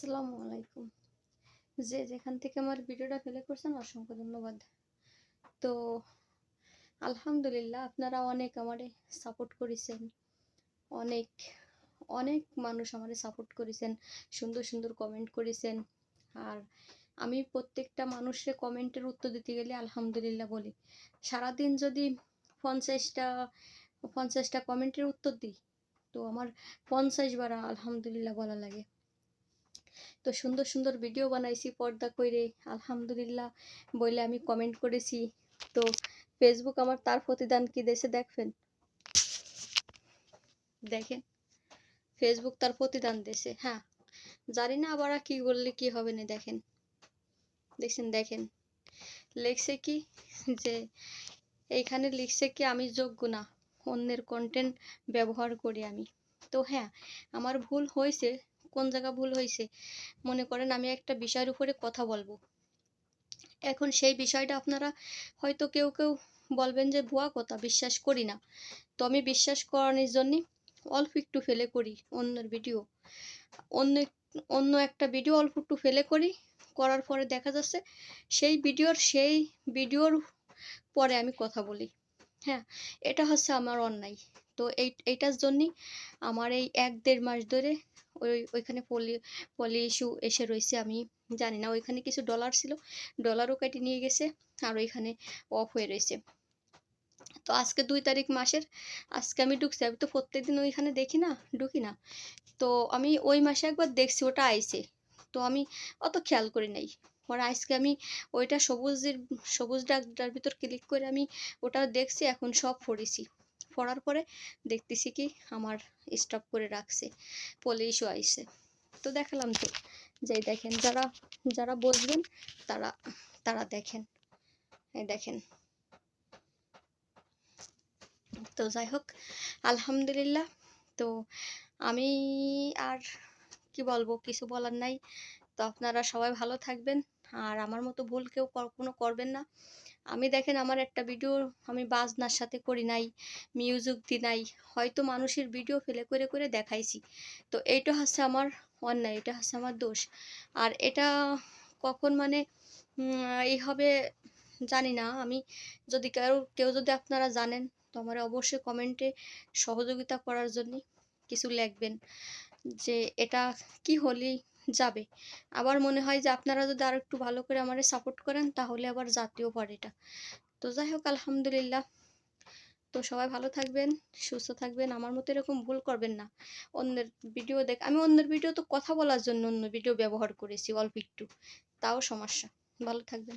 আসসালামু আলাইকুম। যে যেখান থেকে আমার ভিডিওটা ফেলে করছেন, অসংখ্য ধন্যবাদ। তো আলহামদুলিল্লাহ, আপনারা অনেক আমারে সাপোর্ট করেছেন। অনেক অনেক মানুষ আমারে সাপোর্ট করেছেন, সুন্দর সুন্দর কমেন্ট করেছেন। আর আমি প্রত্যেকটা মানুষের কমেন্টের উত্তর দিতে গেলে আলহামদুলিল্লাহ বলি। সারাদিন যদি পঞ্চাশটা পঞ্চাশটা কমেন্টের উত্তর দিই, তো আমার পঞ্চাশ বার আলহামদুলিল্লাহ বলা লাগে। তো সুন্দর সুন্দর ভিডিও বানাইছি পর্দা কইরে। আলহামদুলিল্লাহ বলে আমি কমেন্ট করেছি। তো ফেসবুক আমার তার প্রতিদান কি দেশে দেখবেন? দেখেন ফেসবুক তার প্রতিদান দেশে হ্যাঁ। জানি না আবার কি করলে কি হবে না দেখেন। দেখছেন, দেখেন। লেখছে কি যে, এইখানে লিখছে কি আমি যোগ্য না, অন্যের কন্টেন্ট ব্যবহার করি আমি। তো হ্যাঁ আমার ভুল হয়েছে কোন জায়গা ভুল হয়েছে, মনে করেন আমি একটা বিষয়ের উপরে কথা বলব। এখন সেই বিষয়টা আপনারা হয়তো কেউ কেউ বলবেন যে, ভুয়া কথা, বিশ্বাস করি না। তো আমি বিশ্বাস করানোর জন্যে অল্প একটু ফেলে করি অন্যের ভিডিও। অন্য অন্য একটা ভিডিও অল্প একটু ফেলে করি, করার পরে দেখা যাচ্ছে সেই ভিডিওর সেই ভিডিওর পরে আমি কথা বলি। হ্যাঁ এটা হচ্ছে আমার অন্যায়। তো এই, এইটার জন্যই আমার এই এক দেড় মাস ধরে ওই, ওইখানে পলি পলি ইস্যু এসে রয়েছে, আমি জানি না, ওইখানে কিছু ডলার ছিল ডলারও কেটে নিয়ে গেছে আর ওইখানে অফ হয়ে রয়েছে। তো আজকে দুই তারিখ মাসের, আজকে আমি ঢুকছি, আমি তো প্রত্যেকদিন ওইখানে দেখি না, ঢুকি না। তো আমি ওই মাসে একবার দেখছি, ওটা আইছে। তো আমি অত খেয়াল করি নাই। পরে আজকে আমি ওইটা সবুজের, সবুজ ডাকটার ভিতর ক্লিক করে আমি ওটা দেখছি, এখন সব পড়েছি। পড়ার পরে দেখতেছি কি আমার স্টপ করে রাখছে পলি ইস্যু আইসে তো দেখালাম তো, যে দেখেন, যারা যারা বসবেন তারা তারা দেখেন। এই দেখেন। তো যাই হোক, আলহামদুলিল্লাহ। তো আমি আর কি বলব, কিছু বলার নাই। তো আপনারা সবাই ভালো থাকবেন। আর আমার মতো ভুল কেউ কখনো করবেন না। আমি দেখেন আমার একটা ভিডিও আমি বাজনার সাথে করি নাই মিউজিক দি নাই, হয়তো মানুষের ভিডিও ফেলে করে করে দেখাইছি। তো এইটা হচ্ছে আমার অন্যায়, এটা হচ্ছে আমার দোষ। আর এটা কখন মানে এই হবে জানি না। আমি যদি কেউ কেউ যদি আপনারা জানেন, তো আমার অবশ্যই কমেন্টে সহযোগিতা করার জন্য কিছু লিখবেন যে এটা কি হলেই যাবে। আবার মনে হয় যে আপনারা যদি আর একটু ভালো করে আমারে সাপোর্ট করেন, তাহলে আবার জাতীয় পড়ে এটা। তো যাই হোক, আলহামদুলিল্লাহ। তো সবাই ভালো থাকবেন, সুস্থ থাকবেন। আমার মতো এরকম ভুল করবেন না। অন্যের ভিডিও দেখ, আমি অন্যের ভিডিও তো কথা বলার জন্য অন্য ভিডিও ব্যবহার করেছি, অল্প একটু। তাও সমস্যা। ভালো থাকবেন।